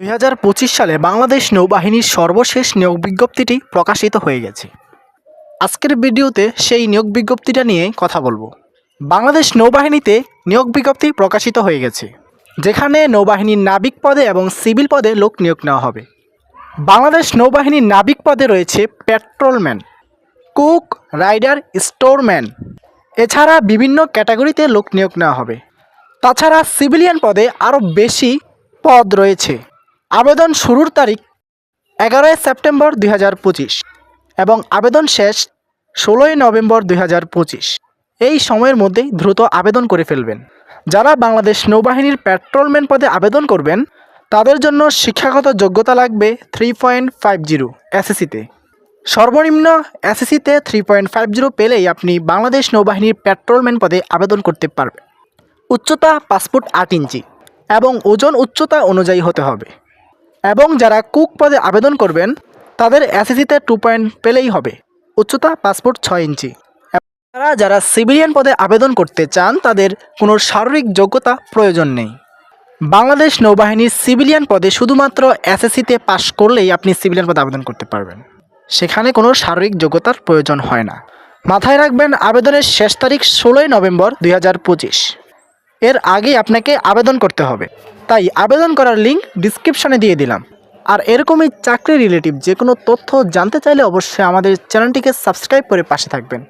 দুই হাজার পঁচিশ সালে বাংলাদেশ নৌবাহিনীর সর্বশেষ নিয়োগ বিজ্ঞপ্তিটি প্রকাশিত হয়ে গেছে। আজকের ভিডিওতে সেই নিয়োগ বিজ্ঞপ্তিটা নিয়ে কথা বলব। বাংলাদেশ নৌবাহিনীতে নিয়োগ বিজ্ঞপ্তি প্রকাশিত হয়ে গেছে, যেখানে নৌবাহিনীর নাবিক পদে এবং সিভিল পদে লোক নিয়োগ নেওয়া হবে। বাংলাদেশ নৌবাহিনীর নাবিক পদে রয়েছে পেট্রোলম্যান, কুক, রাইডার, স্টোরম্যান। এছাড়া বিভিন্ন ক্যাটাগরিতে লোক নিয়োগ নেওয়া হবে। তাছাড়া সিভিলিয়ান পদে আরও বেশি পদ রয়েছে। আবেদন শুরুর তারিখ এগারোই সেপ্টেম্বর দুই হাজার পঁচিশ এবং আবেদন শেষ ষোলোই নভেম্বর দুই হাজার পঁচিশ। এই সময়ের মধ্যেই দ্রুত আবেদন করে ফেলবেন। যারা বাংলাদেশ নৌবাহিনীর পেট্রোলম্যান পদে আবেদন করবেন, তাদের জন্য শিক্ষাগত যোগ্যতা লাগবে থ্রি পয়েন্ট ফাইভ জিরো এসএসসিতে সর্বনিম্ন এসএসসিতে থ্রি পয়েন্ট ফাইভ জিরো পেলেই আপনি বাংলাদেশ নৌবাহিনীর পেট্রোলম্যান পদে আবেদন করতে পারবেন। উচ্চতা পাসপোর্ট আট ইঞ্চি এবং ওজন উচ্চতা অনুযায়ী হতে হবে। এবং যারা কুক পদে আবেদন করবেন, তাদের এসএসসিতে টু পয়েন্ট পেলেই হবে। উচ্চতা পাসপোর্ট ছয় ইঞ্চি। তারা যারা সিভিলিয়ান পদে আবেদন করতে চান, তাদের কোনো শারীরিক যোগ্যতা প্রয়োজন নেই। বাংলাদেশ নৌবাহিনীর সিভিলিয়ান পদে শুধুমাত্র এসএসসিতে পাশ করলেই আপনি সিভিলিয়ান পদে আবেদন করতে পারবেন। সেখানে কোনো শারীরিক যোগ্যতার প্রয়োজন হয় না। মাথায় রাখবেন, আবেদনের শেষ তারিখ ষোলোই নভেম্বর দুই হাজার পঁচিশ। এর আগে আপনাকে আবেদন করতে হবে। তাই আবেদন করার লিঙ্ক ডিসক্রিপশানে দিয়ে দিলাম। আর এরকমই চাকরি রিলেটিভ যে কোনো তথ্য জানতে চাইলে অবশ্যই আমাদের চ্যানেলটিকে সাবস্ক্রাইব করে পাশে থাকবেন।